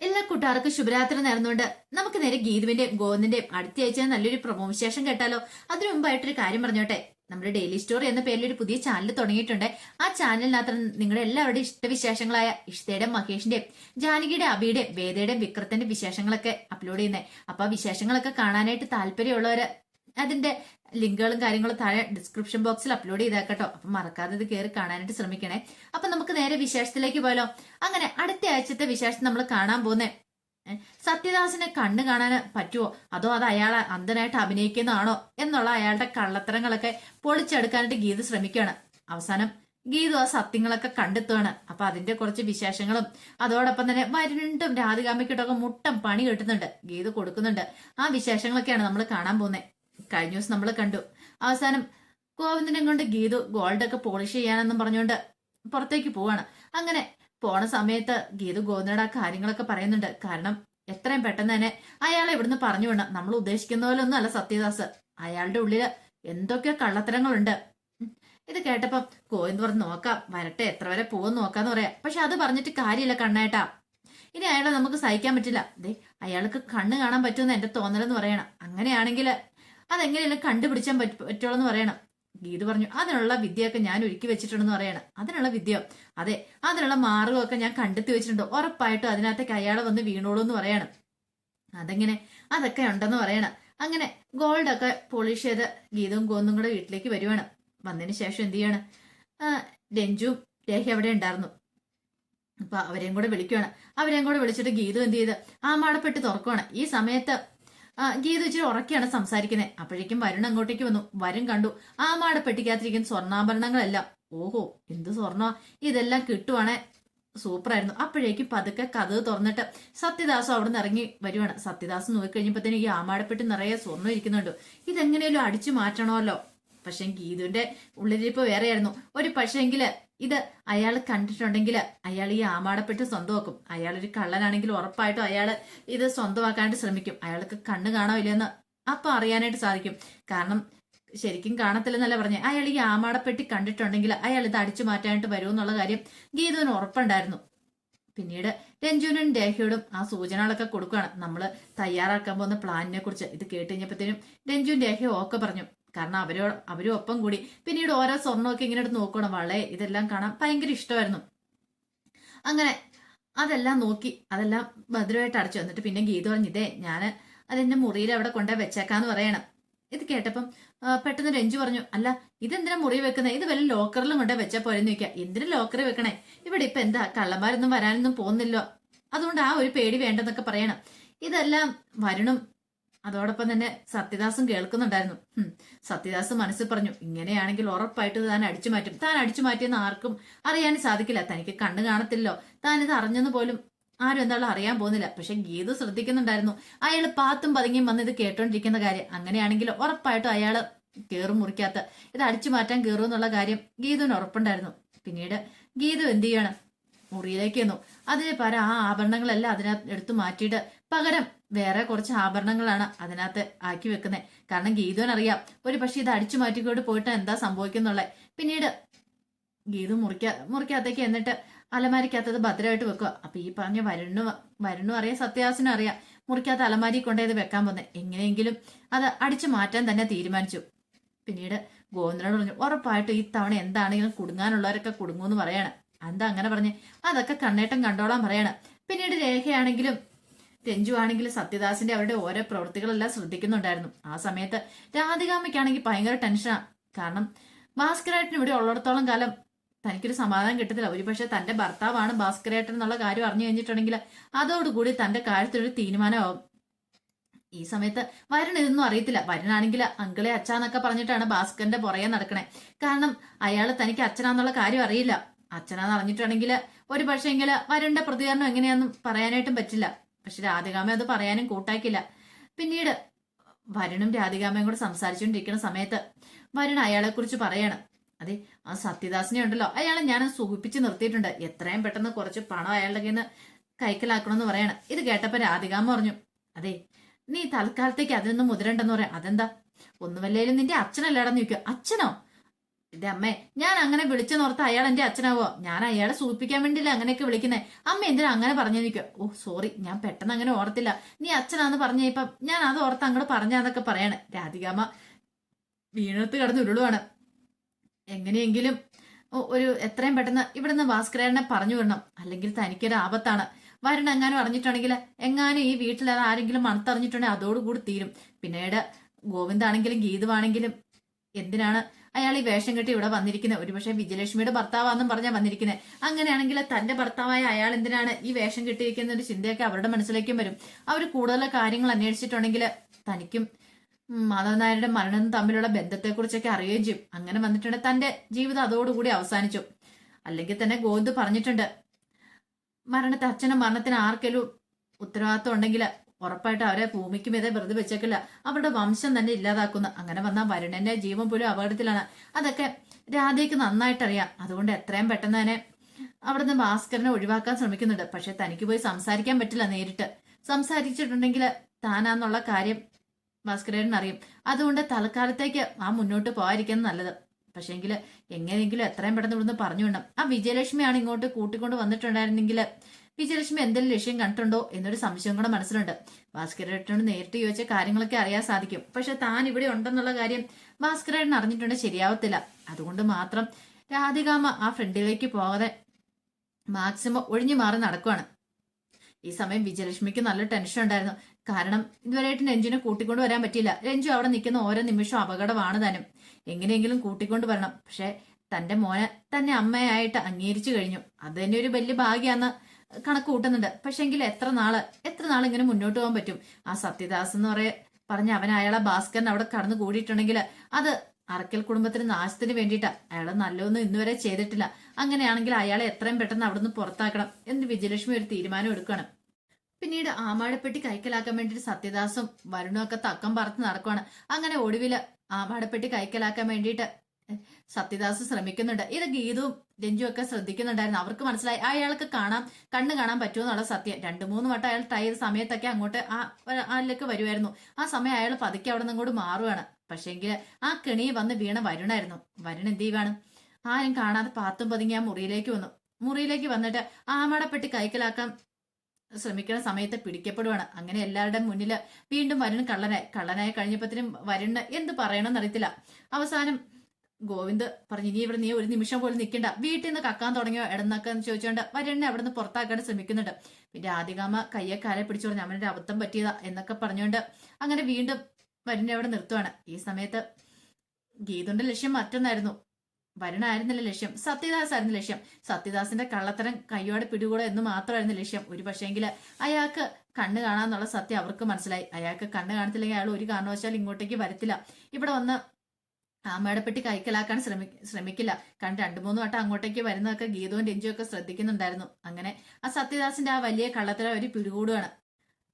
എല്ലാ കൂട്ടുകാർക്കും ശുഭരാത്രി നേർന്നുകൊണ്ട് നമുക്ക് നേരെ ഗീതുവിന്റെ ഗോവിന്ദിന്റെയും അടുത്ത ആഴ്ച നല്ലൊരു പ്രൊമോ വിശേഷം കേട്ടാലോ? അതിനു മുമ്പായിട്ടൊരു കാര്യം പറഞ്ഞോട്ടെ. നമ്മുടെ ഡെയിലി സ്റ്റോറി എന്ന പേരിൽ ഒരു പുതിയ ചാനൽ തുടങ്ങിയിട്ടുണ്ട്. ആ ചാനലിനകത്ത് നിങ്ങളുടെ എല്ലാവരുടെയും ഇഷ്ടവിശേഷങ്ങളായ ഇഷ്ടയുടെ മഹേഷിന്റെയും ജാനകിയുടെ അബിയുടെ വേദയുടെയും വിക്രത്തിന്റെ വിശേഷങ്ങളൊക്കെ അപ്ലോഡ് ചെയ്യുന്നത് അപ്പൊ ആ വിശേഷങ്ങളൊക്കെ കാണാനായിട്ട് താല്പര്യമുള്ളവര് അതിന്റെ ലിങ്കുകളും കാര്യങ്ങളും താഴെ ഡിസ്ക്രിപ്ഷൻ ബോക്സിൽ അപ്ലോഡ് ചെയ്തേക്കട്ടോ. അപ്പൊ മറക്കാതെ ഇത് കയറി കാണാനായിട്ട് ശ്രമിക്കണേ. അപ്പൊ നമുക്ക് നേരെ വിശേഷത്തിലേക്ക് പോയാലോ. അങ്ങനെ അടുത്ത ആഴ്ചത്തെ വിശേഷം നമ്മൾ കാണാൻ പോകുന്നേ. സത്യദാസിനെ കണ്ണു കാണാൻ പറ്റുമോ അതോ അത് അയാൾ അന്ധനായിട്ട് അഭിനയിക്കുന്നതാണോ? എന്നുള്ള അയാളുടെ കള്ളത്തരങ്ങളൊക്കെ പൊളിച്ചെടുക്കാനായിട്ട് ഗീത് ശ്രമിക്കുകയാണ്. അവസാനം ഗീതു ആ സത്യങ്ങളൊക്കെ കണ്ടെത്തുകയാണ് അപ്പൊ അതിന്റെ കുറച്ച് വിശേഷങ്ങളും അതോടൊപ്പം തന്നെ വരുണ്ടും രാധികാമ്മയ്ക്കിട്ടൊക്കെ മുട്ടം പണി കിട്ടുന്നുണ്ട്. ഗീത് കൊടുക്കുന്നുണ്ട്. ആ വിശേഷങ്ങളൊക്കെയാണ് നമ്മൾ കാണാൻ പോകുന്നത് കഴിഞ്ഞ ദിവസം നമ്മൾ കണ്ടു. അവസാനം ഗോവിന്ദനെ കൊണ്ട് ഗീതു ഗോൾഡ് ഒക്കെ പോളിഷ് ചെയ്യാനെന്നും പറഞ്ഞുകൊണ്ട് പുറത്തേക്ക് പോവാണ്. അങ്ങനെ പോണ സമയത്ത് ഗീതു ഗോവിന്ദനോട് ആ കാര്യങ്ങളൊക്കെ പറയുന്നുണ്ട്. കാരണം എത്രയും പെട്ടെന്ന് തന്നെ അയാളെ ഇവിടുന്ന് പറഞ്ഞു വിടണം. നമ്മൾ ഉദ്ദേശിക്കുന്ന പോലെ ഒന്നും അല്ല സത്യദാസ്. അയാളുടെ ഉള്ളിൽ എന്തൊക്കെ കള്ളത്തരങ്ങളുണ്ട്. ഇത് കേട്ടപ്പം ഗോവിന്ദ് പറഞ്ഞ് നോക്കാം വരട്ടെ എത്ര വരെ പോകും നോക്കാന്ന് പറയാം. പക്ഷെ അത് പറഞ്ഞിട്ട് കാര്യമില്ല കണ്ണേട്ടാ. ഇനി അയാളെ നമുക്ക് സഹിക്കാൻ പറ്റില്ല. ദേ അയാൾക്ക് കണ്ണ് കാണാൻ പറ്റുമെന്ന് എന്റെ തോന്നലെന്ന് പറയണം. അങ്ങനെയാണെങ്കിൽ അതെങ്ങനെയല്ല കണ്ടുപിടിച്ചാൻ പറ്റ പറ്റുള്ളൂ എന്ന് പറയണം. ഗീത് പറഞ്ഞു അതിനുള്ള വിദ്യയൊക്കെ ഞാൻ ഒരുക്കി വെച്ചിട്ടുണ്ടെന്ന് പറയണം. അതിനുള്ള വിദ്യ. അതെ അതിനുള്ള മാർഗമൊക്കെ ഞാൻ കണ്ടെത്തി വെച്ചിട്ടുണ്ട്. ഉറപ്പായിട്ടും അതിനകത്തേക്ക് അയാളെ വന്ന് വീണോളൂ എന്ന് പറയണം. അതെങ്ങനെ? അതൊക്കെ ഉണ്ടെന്ന് പറയണം. അങ്ങനെ ഗോൾഡൊക്കെ പോളിഷ് ചെയ്ത് ഗീതവും ഗോന്നും കൂടെ വീട്ടിലേക്ക് വരുവാണ്. വന്നതിന് ശേഷം എന്ത് ചെയ്യാണ്? രഞ്ജുവും രേഖ അവിടെ ഉണ്ടായിരുന്നു. അപ്പൊ അവരെയും കൂടെ വിളിക്കുവാണ്. അവരെയും കൂടെ വിളിച്ചിട്ട് ഗീതു എന്ത് ചെയ്ത്? ആ മാടപ്പെട്ട് തുറക്കുവാണ്. ഈ സമയത്ത് ഗീതു ഇച്ചിരി ഉറക്കെയാണ് സംസാരിക്കുന്നത് അപ്പോഴേക്കും വരുൺ അങ്ങോട്ടേക്ക് വന്നു. വരുൺ കണ്ടു. ആ മാടപ്പെട്ടിക്കകത്തിരിക്കുന്ന സ്വർണാഭരണങ്ങളെല്ലാം. ഓഹോ എന്ത് സ്വർണ? ഇതെല്ലാം കിട്ടുവാണേ. സൂപ്പറായിരുന്നു. അപ്പോഴേക്കും പതുക്കെ കഥ തുറന്നിട്ട് സത്യദാസും അവിടെ നിന്ന് ഇറങ്ങി വരുവാണ്. സത്യദാസ് നോക്കിക്കഴിഞ്ഞപ്പോഴത്തേനും ഈ ആമാടപ്പെട്ടി നിറയെ സ്വർണം ഇരിക്കുന്നുണ്ട്. ഇതെങ്ങനെയല്ലോ അടിച്ചു മാറ്റണമല്ലോ. പക്ഷെ ഗീതുവിന്റെ ഉള്ളിലിരിപ്പ് വേറെയായിരുന്നു. ഒരു പക്ഷേങ്കിൽ ഇത് അയാൾ കണ്ടിട്ടുണ്ടെങ്കിൽ അയാൾ ഈ ആമാടപ്പെട്ട് സ്വന്തമാക്കും. അയാൾ ഒരു കള്ളനാണെങ്കിൽ ഉറപ്പായിട്ടും അയാൾ ഇത് സ്വന്തമാക്കാനായിട്ട് ശ്രമിക്കും. അയാൾക്ക് കണ്ണ് കാണോ ഇല്ലെന്ന് അപ്പൊ അറിയാനായിട്ട് സാധിക്കും. കാരണം ശരിക്കും കാണത്തില്ലെന്നല്ല പറഞ്ഞേ. അയാൾ ഈ ആമാടപ്പെട്ടി കണ്ടിട്ടുണ്ടെങ്കിൽ അയാൾ ഇത് അടിച്ചു മാറ്റാനായിട്ട് വരുമെന്നുള്ള കാര്യം ഗീതുവിന് ഉറപ്പുണ്ടായിരുന്നു. പിന്നീട് രഞ്ജുനും രേഖയോടും ആ സൂചനകളൊക്കെ കൊടുക്കുകയാണ്. നമ്മൾ തയ്യാറാക്കാൻ പോകുന്ന പ്ലാനിനെ കുറിച്ച് ഇത് കേട്ട് കഴിഞ്ഞപ്പോഴത്തേനും രഞ്ജുവും രേഖയും ഒക്കെ പറഞ്ഞു. കാരണം അവരോ അവരും ഒപ്പം കൂടി. പിന്നീട് ഓരോ സ്വർണമൊക്കെ ഇങ്ങനെ എടുത്ത് നോക്കണം വളെ ഇതെല്ലാം കാണാൻ ഭയങ്കര ഇഷ്ടമായിരുന്നു. അങ്ങനെ അതെല്ലാം നോക്കി അതെല്ലാം ഭദ്രമായിട്ട് അടച്ചു. വന്നിട്ട് പിന്നെ ഗീത പറഞ്ഞു ഇതേ ഞാൻ അതെന്റെ മുറിയിൽ അവിടെ കൊണ്ടുപോയി വെച്ചേക്കാന്ന് പറയണം. ഇത് കേട്ടപ്പം പെട്ടെന്ന് രഞ്ജു പറഞ്ഞു അല്ല ഇതെന്തിനാ മുറി വെക്കുന്നത് ഇത് വല്ല ലോക്കറിലും കൊണ്ട് വെച്ചാൽ പോരെന്ന് ചോദിക്കാം. എന്തിനു ലോക്കറിൽ വെക്കണേ? ഇവിടെ ഇപ്പൊ എന്താ കള്ളന്മാരൊന്നും വരാനൊന്നും പോകുന്നില്ലോ. അതുകൊണ്ട് ആ ഒരു പേടി വേണ്ടെന്നൊക്കെ പറയണം. ഇതെല്ലാം വരുണും അതോടൊപ്പം തന്നെ സത്യദാസും കേൾക്കുന്നുണ്ടായിരുന്നു. സത്യദാസ് മനസ്സിൽ പറഞ്ഞു ഇങ്ങനെയാണെങ്കിൽ ഉറപ്പായിട്ട് താൻ അടിച്ചു മാറ്റും. താൻ അടിച്ചു മാറ്റിയെന്ന് ആർക്കും അറിയാൻ സാധിക്കില്ല. തനിക്ക് കണ്ണു കാണത്തില്ലോ താൻ ഇത് അറിഞ്ഞെന്ന് പോലും ആരും എന്താണോ അറിയാൻ പോകുന്നില്ല. പക്ഷെ ഗീതു ശ്രദ്ധിക്കുന്നുണ്ടായിരുന്നു. അയാൾ പാത്തും പതുങ്ങിയും വന്ന് ഇത് കേട്ടോണ്ടിരിക്കുന്ന കാര്യം. അങ്ങനെയാണെങ്കിൽ ഉറപ്പായിട്ടും അയാൾ കേറും മുറിക്കാത്ത ഇത് അടിച്ചു മാറ്റാൻ കയറും എന്നുള്ള കാര്യം ഗീതുവിന് ഉറപ്പുണ്ടായിരുന്നു. പിന്നീട് ഗീതു എന്ത് ചെയ്യണം? മുറിയിലേക്ക് വന്നു അതിന് പകരം ആ ആഭരണങ്ങളെല്ലാം അതിനകത്ത് എടുത്തു മാറ്റിയിട്ട് പകരം വേറെ കുറച്ച് ആഭരണങ്ങളാണ് അതിനകത്ത് ആക്കി വെക്കുന്നത് കാരണം ഗീതുവിനറിയാം ഒരു പക്ഷേ ഇത് അടിച്ചു മാറ്റിക്കൊണ്ട് പോയിട്ട് എന്താ സംഭവിക്കുന്നുള്ളത് പിന്നീട് ഗീതു മുറിക്കാ മുറിക്കകത്തേക്ക് എന്നിട്ട് അലമാരിക്കകത്തത് ഭദ്രമായിട്ട് വെക്കുക. അപ്പൊ ഈ പറഞ്ഞ വരുണ്ണു വരുണ്ണു അറിയാം സത്യാസിനും അറിയാം മുറിക്കകത്ത് അലമാരി കൊണ്ടേ ഇത് വെക്കാൻ പോന്നെ എങ്ങനെയെങ്കിലും അത് അടിച്ചു മാറ്റാൻ തന്നെ തീരുമാനിച്ചു. പിന്നീട് ഗോവിന്ദനോട് പറഞ്ഞു ഉറപ്പായിട്ടും ഈ തവണ എന്താണെങ്കിലും കുടുങ്ങാനുള്ളവരൊക്കെ കുടുങ്ങൂന്ന് പറയാണ്. എന്താ അങ്ങനെ പറഞ്ഞ്? അതൊക്കെ കണ്ണേട്ടം കണ്ടോളാൻ പറയാണ്. പിന്നീട് രേഖയാണെങ്കിലും രഞ്ജു ആണെങ്കിൽ സത്യദാസിന്റെ അവരുടെ ഓരോ പ്രവൃത്തികളെല്ലാം ശ്രദ്ധിക്കുന്നുണ്ടായിരുന്നു. ആ സമയത്ത് രാധികാമ്മയ്ക്കാണെങ്കിൽ ഭയങ്കര ടെൻഷനാണ് കാരണം ഭാസ്കരേട്ടൻ ഇവിടെ ഉള്ളിടത്തോളം കാലം തനിക്കൊരു സമാധാനം കിട്ടത്തില്ല. ഒരുപക്ഷെ തന്റെ ഭർത്താവാണ് ഭാസ്കരേട്ടൻ എന്നുള്ള കാര്യം അറിഞ്ഞു കഴിഞ്ഞിട്ടുണ്ടെങ്കിൽ അതോടുകൂടി തന്റെ കാര്യത്തിലൊരു തീരുമാനമാവും. ഈ സമയത്ത് വരുൺ ഇതൊന്നും അറിയത്തില്ല. വരുണാണെങ്കിൽ അങ്കിളെ അച്ഛാന്നൊക്കെ പറഞ്ഞിട്ടാണ് ഭാസ്കറിന്റെ പുറകെ നടക്കണേ. കാരണം അയാൾ തനിക്ക് അച്ഛനാന്നുള്ള കാര്യം അറിയില്ല. അച്ഛനാന്ന് അറിഞ്ഞിട്ടുണ്ടെങ്കിൽ ഒരു പക്ഷേങ്കിൽ വരുണിന്റെ പ്രതികരണം എങ്ങനെയാന്നും പറയാനായിട്ടും പറ്റില്ല. പക്ഷെ രാധികാമ അത് പറയാനും കൂട്ടാക്കില്ല പിന്നീട് വരുണും രാധികാമയും കൂടെ സംസാരിച്ചുകൊണ്ടിരിക്കുന്ന സമയത്ത് വരുൺ അയാളെ കുറിച്ച് പറയാണ്. അതെ ആ സത്യദാസിനെ ഉണ്ടല്ലോ. അയാളെ ഞാൻ സുഖിപ്പിച്ച് നിർത്തിയിട്ടുണ്ട്. എത്രയും പെട്ടെന്ന് കുറച്ച് പണം അയാളുടെ കയ്യിൽ നിന്ന് കൈക്കലാക്കണമെന്ന് പറയണം. ഇത് കേട്ടപ്പോ രാധികാമ പറഞ്ഞു അതെ നീ തൽക്കാലത്തേക്ക് അതിൽ അതിനൊന്നും മുതിരണ്ടെന്ന് പറയാം. അതെന്താ? ഒന്നുമല്ലേലും നിന്റെ അച്ഛനല്ലേടെന്ന് ചോദിക്കുക അച്ഛനോ? എന്റെ അമ്മേ ഞാൻ അങ്ങനെ വിളിച്ചെന്നോർത്ത് അയാൾ എന്റെ അച്ഛനാവോ ഞാൻ അയാളെ സൂചിപ്പിക്കാൻ വേണ്ടിയില്ല അങ്ങനെയൊക്കെ വിളിക്കുന്നേ. അമ്മ എന്തിനാ അങ്ങനെ പറഞ്ഞു നിൽക്കുക ഓ സോറി ഞാൻ പെട്ടെന്ന് അങ്ങനെ ഓർത്തില്ല. നീ അച്ഛനാന്ന് പറഞ്ഞ ഇപ്പം ഞാൻ അത് ഓർത്ത് അങ്ങോട്ട് പറഞ്ഞാന്നൊക്കെ പറയാണ്. രാധികാമ്മ വീണത്ത് കിടന്ന് ഉരുളുവാണ്. എങ്ങനെയെങ്കിലും ഒരു എത്രയും പെട്ടെന്ന് ഇവിടുന്ന് ഭാസ്കരനെ പറഞ്ഞു വിടണം. അല്ലെങ്കിൽ തനിക്കൊരു ആപത്താണ്. വരണ എങ്ങാനും അറിഞ്ഞിട്ടുണ്ടെങ്കിൽ എങ്ങാനും ഈ വീട്ടിൽ അത് ആരെങ്കിലും മണത്തറിഞ്ഞിട്ടുണ്ടെങ്കിൽ അതോടുകൂടി തീരും. പിന്നീട് ഗോവിന്ദാണെങ്കിലും ഗീതുവാണെങ്കിലും എന്തിനാണ് അയാൾ ഈ വേഷം കെട്ടി ഇവിടെ വന്നിരിക്കുന്നത് ഒരുപക്ഷെ വിജയലക്ഷ്മിയുടെ ഭർത്താവാന്നും പറഞ്ഞാൽ വന്നിരിക്കുന്നത് അങ്ങനെയാണെങ്കിൽ തന്റെ ഭർത്താവായ അയാൾ എന്തിനാണ് ഈ വേഷം കെട്ടിയിരിക്കുന്ന ഒരു ചിന്തയൊക്കെ അവരുടെ മനസ്സിലേക്കും വരും. അവർ കൂടുതൽ കാര്യങ്ങൾ അന്വേഷിച്ചിട്ടുണ്ടെങ്കിൽ തനിക്കും മാധവൻ നായരുടെ മരണം തമ്മിലുള്ള ബന്ധത്തെക്കുറിച്ചൊക്കെ അറിയുകയും ചെയ്യും. അങ്ങനെ വന്നിട്ടുണ്ടെങ്കിൽ തന്റെ ജീവിതം അതോടുകൂടി അവസാനിച്ചു. അല്ലെങ്കിൽ തന്നെ ഗോവിന്ദ് പറഞ്ഞിട്ടുണ്ട് മരണത്തെ അച്ഛനും മരണത്തിന് ആർക്കെങ്കിലും ഉത്തരവാദിത്വം ഉണ്ടെങ്കിൽ ഉറപ്പായിട്ട് അവരെ ഭൂമിക്ക് മീതെ വെറുതെ വെച്ചേക്കില്ല. അവരുടെ വംശം തന്നെ ഇല്ലാതാക്കുന്ന. അങ്ങനെ വന്നാൽ വരുണന്റെ ജീവൻ പോലും അപകടത്തിലാണ്. അതൊക്കെ രാധയ്ക്ക് നന്നായിട്ടറിയാം. അതുകൊണ്ട് എത്രയും പെട്ടെന്ന് തന്നെ അവിടുന്ന് ഭാസ്കരനെ ഒഴിവാക്കാൻ ശ്രമിക്കുന്നുണ്ട്. പക്ഷെ തനിക്ക് പോയി സംസാരിക്കാൻ പറ്റില്ല നേരിട്ട്. സംസാരിച്ചിട്ടുണ്ടെങ്കിൽ താനാന്നുള്ള കാര്യം ഭാസ്കരൻ അറിയും അതുകൊണ്ട് തൽക്കാലത്തേക്ക് ആ മുന്നോട്ട് പോകാതിരിക്കുന്നത് നല്ലത്. പക്ഷേങ്കിൽ എങ്ങനെയെങ്കിലും എത്രയും പെട്ടെന്ന് ഇവിടുന്ന് പറഞ്ഞു വിടണം. ആ വിജയലക്ഷ്മിയാണ് ഇങ്ങോട്ട് കൂട്ടിക്കൊണ്ട് വന്നിട്ടുണ്ടായിരുന്നെങ്കിൽ വിജയലക്ഷ്മി എന്തെങ്കിലും ലക്ഷ്യം കണ്ടിട്ടുണ്ടോ എന്നൊരു സംശയം കൂടെ മനസ്സിലുണ്ട്. ഭാസ്കരേട്ടനോട് നേരിട്ട് ചോദിച്ച കാര്യങ്ങളൊക്കെ അറിയാൻ സാധിക്കും. പക്ഷെ താൻ ഇവിടെ ഉണ്ടെന്നുള്ള കാര്യം ഭാസ്കരേട്ടൻ അറിഞ്ഞിട്ടുണ്ട് ശരിയാവത്തില്ല. അതുകൊണ്ട് മാത്രം രാധികാമ്മ ആ ഫ്രണ്ടിലേക്ക് പോകാതെ മാക്സിമം ഒഴിഞ്ഞു മാറി നടക്കുവാണ്. ഈ സമയം വിജയലക്ഷ്മിക്ക് നല്ല ടെൻഷൻ ഉണ്ടായിരുന്നു. കാരണം ഇതുവരെയായിട്ട് രഞ്ജുനെ കൂട്ടിക്കൊണ്ട് വരാൻ പറ്റിയില്ല. രഞ്ജു അവിടെ നിൽക്കുന്ന ഓരോ നിമിഷവും അപകടമാണ് താനും. എങ്ങനെയെങ്കിലും കൂട്ടിക്കൊണ്ട് വരണം. പക്ഷെ തന്റെ മോനെ തന്നെ അമ്മയായിട്ട് അംഗീകരിച്ചു കഴിഞ്ഞു. അത് തന്നെ ഒരു വലിയ ഭാഗ്യാന്ന് കണക്ക് കൂട്ടുന്നുണ്ട് പക്ഷെങ്കിൽ എത്ര നാൾ എത്ര നാൾ ഇങ്ങനെ മുന്നോട്ട് പോകാൻ പറ്റും? ആ സത്യദാസ് എന്ന് പറയ പറഞ്ഞ അവൻ അയാളെ ഭാസ്കരൻ അവിടെ കടന്നു കൂടിയിട്ടുണ്ടെങ്കിൽ അത് അറക്കൽ കുടുംബത്തിന് നാശത്തിന് വേണ്ടിയിട്ടാ. അയാൾ നല്ലതൊന്നും ഇന്നുവരെ ചെയ്തിട്ടില്ല. അങ്ങനെയാണെങ്കിൽ അയാളെ എത്രയും പെട്ടെന്ന് അവിടുന്ന് പുറത്താക്കണം എന്ന് വിജയലക്ഷ്മി ഒരു തീരുമാനം എടുക്കണം. പിന്നീട് ആമാടപ്പെട്ടി കൈക്കലാക്കാൻ വേണ്ടിയിട്ട് സത്യദാസും വരുണും ഒക്കെ തക്കം പറത്ത് നടക്കുവാണ്. അങ്ങനെ ഒടുവിൽ ആമാടപ്പെട്ടി കൈക്കലാക്കാൻ വേണ്ടിയിട്ട് സത്യദാസ് ശ്രമിക്കുന്നുണ്ട്. ഇത് ഗീതവും രഞ്ജു ഒക്കെ ശ്രദ്ധിക്കുന്നുണ്ടായിരുന്നു. അവർക്ക് മനസ്സിലായി അയാൾക്ക് കാണാം കണ്ണ് കാണാൻ പറ്റുമെന്നുള്ള സത്യം. രണ്ടു മൂന്ന് വട്ടം അയാൾ ട്രൈ ചെയ്ത സമയത്തൊക്കെ അങ്ങോട്ട് ആ അതിലേക്ക് വരുമായിരുന്നു ആ സമയം അയാൾ പതുക്കെ അവിടെ നിന്ന് അങ്ങോട്ട് മാറുകയാണ് പക്ഷേങ്കിൽ ആ കെണി വന്ന് വീണ വരുണായിരുന്നു. വരുൺ എന്ത് ചെയ്യുവാണ്? ആരും കാണാതെ പാത്തും പതുങ്ങി ആ മുറിയിലേക്ക് വന്നു. മുറിയിലേക്ക് വന്നിട്ട് ആമടപ്പെട്ടി കൈക്കലാക്കാൻ ശ്രമിക്കുന്ന സമയത്ത് പിടിക്കപ്പെടുവാണ്. അങ്ങനെ എല്ലാവരുടെ മുന്നിൽ വീണ്ടും വരുൺ കള്ളനായി കള്ളനായി കഴിഞ്ഞപ്പത്തിനും വരുണ് എന്ത് പറയണമെന്നറിയത്തില്ല അവസാനം ഗോവിന്ദ് പറഞ്ഞു നീ ഇവിടെ നീ ഒരു നിമിഷം പോലും നിൽക്കണ്ട. വീട്ടിൽ നിന്ന് കക്കാൻ തുടങ്ങിയോ? ഇടന്നൊക്കെ എന്ന് ചോദിച്ചുകൊണ്ട് വരണ്ണെ അവിടെ നിന്ന് പുറത്താക്കാൻ ശ്രമിക്കുന്നുണ്ട്. പിന്നെ ആദികാമ കയ്യെ കാലെ പിടിച്ചു പറഞ്ഞു അവനൊരു അബദ്ധം പറ്റിയതാ എന്നൊക്കെ പറഞ്ഞുകൊണ്ട് അങ്ങനെ വീണ്ടും വരുണിനെ അവിടെ നിർത്തുവാണ്. ഈ സമയത്ത് ഗീതുന്റെ ലക്ഷ്യം മറ്റൊന്നായിരുന്നു. വരണായിരുന്നില്ല ലക്ഷ്യം സത്യദാസ് ആയിരുന്നു ലക്ഷ്യം. സത്യദാസിന്റെ കള്ളത്തരം കയ്യോടെ പിടികൂടെ എന്ന് മാത്രമായിരുന്നു ലക്ഷ്യം. ഒരു പക്ഷേങ്കിൽ അയാൾക്ക് കണ്ണ് കാണാന്നുള്ള സത്യം അവർക്ക് മനസ്സിലായി. അയാൾക്ക് കണ്ണ് കാണത്തില്ലെങ്കിൽ അയാൾ ഒരു കാരണവശാലും ഇങ്ങോട്ടേക്ക് വരത്തില്ല. ഇവിടെ വന്ന് ആമേടപ്പെട്ടി കൈക്കലാക്കാൻ ശ്രമി ശ്രമിക്കില്ല. കാരണം രണ്ടു മൂന്ന് വട്ടം അങ്ങോട്ടേക്ക് വരുന്നതൊക്കെ ഗീതവും രഞ്ജുവും ഒക്കെ ശ്രദ്ധിക്കുന്നുണ്ടായിരുന്നു. അങ്ങനെ ആ സത്യദാസിന്റെ ആ വലിയ കള്ളത്തരം അവർ പിടികൂടുകയാണ്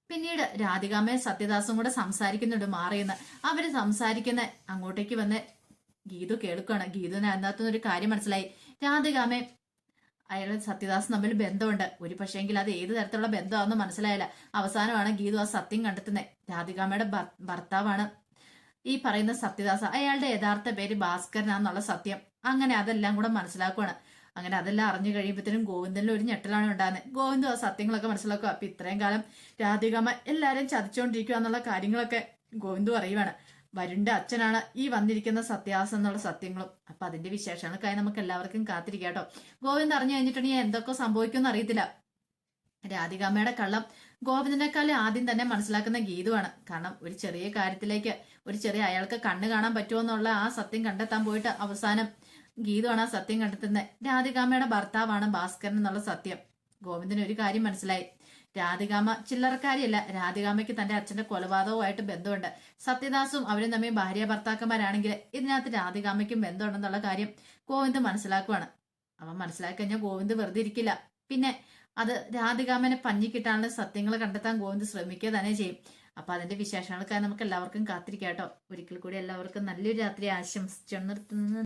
പിന്നീട് രാധികാമയെ സത്യദാസും കൂടെ സംസാരിക്കുന്നുണ്ട് മാറിയെന്ന്. അവർ സംസാരിക്കുന്ന അങ്ങോട്ടേക്ക് വന്ന് ഗീതു കേൾക്കുകയാണ് ഗീതുവിന് അതിനകത്തുനിന്ന് ഒരു കാര്യം മനസ്സിലായി. രാധികാമേ അയാൾ സത്യദാസ് തമ്മിൽ ബന്ധമുണ്ട്. ഒരു പക്ഷേങ്കിൽ അത് ഏത് തരത്തിലുള്ള ബന്ധമാണെന്ന് മനസ്സിലായില്ല. അവസാനമാണ് ഗീതു ആ സത്യം കണ്ടെത്തുന്നത്. രാധികാമയുടെ ഭർ- ഭർത്താവാണ് ഈ പറയുന്ന സത്യദാസ അയാളുടെ യഥാർത്ഥ പേര് ഭാസ്കരനാന്നുള്ള സത്യം. അങ്ങനെ അതെല്ലാം കൂടെ മനസ്സിലാക്കുവാണ്. അങ്ങനെ അതെല്ലാം അറിഞ്ഞു കഴിയുമ്പോഴത്തേനും ഗോവിന്ദനിൽ ഒരു ഞെട്ടലാണ് ഉണ്ടാകുന്നത്. ഗോവിന്ദു ആ സത്യങ്ങളൊക്കെ മനസ്സിലാക്കുക. അപ്പൊ ഇത്രയും കാലം രാധികമ്മ എല്ലാരും ചതിച്ചുകൊണ്ടിരിക്കുക എന്നുള്ള കാര്യങ്ങളൊക്കെ ഗോവിന്ദു അറിയുവാണ് വരുണ്ട അച്ഛനാണ് ഈ വന്നിരിക്കുന്ന സത്യാസം എന്നുള്ള സത്യങ്ങളും. അപ്പൊ അതിന്റെ വിശേഷങ്ങൾക്കായി നമുക്ക് എല്ലാവർക്കും കാത്തിരിക്കാം കേട്ടോ. ഗോവിന്ദ് അറിഞ്ഞു കഴിഞ്ഞിട്ടുണ്ടെങ്കിൽ എന്തൊക്കെ സംഭവിക്കുമെന്ന് അറിയത്തില്ല. രാധികാമ്മയുടെ കള്ളം ഗോവിന്ദനേക്കാളും ആദ്യം തന്നെ മനസ്സിലാക്കുന്ന ഗീതുവാണ്. കാരണം ഒരു ചെറിയ കാര്യത്തിലേക്ക് ഒരു ചെറിയ അയാൾക്ക് കണ്ണ് കാണാൻ പറ്റുമോ എന്നുള്ള ആ സത്യം കണ്ടെത്താൻ പോയിട്ട് അവസാനം ഗീതുവാണ് ആ സത്യം കണ്ടെത്തുന്നത് രാധികാമയുടെ ഭർത്താവാണ് ഭാസ്കരൻ എന്നുള്ള സത്യം. ഗോവിന്ദന് ഒരു കാര്യം മനസ്സിലായി. രാധികാമ ചില്ലറക്കാരിയല്ല. രാധികാമയ്ക്ക് തന്റെ അച്ഛന്റെ കൊലപാതകവുമായിട്ട് ബന്ധമുണ്ട്. സത്യദാസും അവരും തമ്മിൽ ഭാര്യ ഭർത്താക്കന്മാരാണെങ്കിൽ ഇതിനകത്ത് രാധികാമയ്ക്കും ബന്ധമുണ്ടെന്നുള്ള കാര്യം ഗോവിന്ദ് മനസ്സിലാക്കുവാണ്. അവൻ മനസ്സിലാക്കി കഴിഞ്ഞാൽ ഗോവിന്ദ് വെറുതെ ഇരിക്കില്ല. പിന്നെ അത് രാധികാമനെ പഞ്ഞി കിട്ടാനുള്ള സത്യങ്ങൾ കണ്ടെത്താൻ ഗോവിന്ദ് ശ്രമിക്കുക തന്നെ ചെയ്യും. അപ്പൊ അതിന്റെ വിശേഷങ്ങൾക്കായി നമുക്ക് എല്ലാവർക്കും കാത്തിരിക്കാം കേട്ടോ. ഒരിക്കൽ കൂടി എല്ലാവർക്കും നല്ലൊരു രാത്രി ആശംസിച്ചു നിർത്തുന്നു.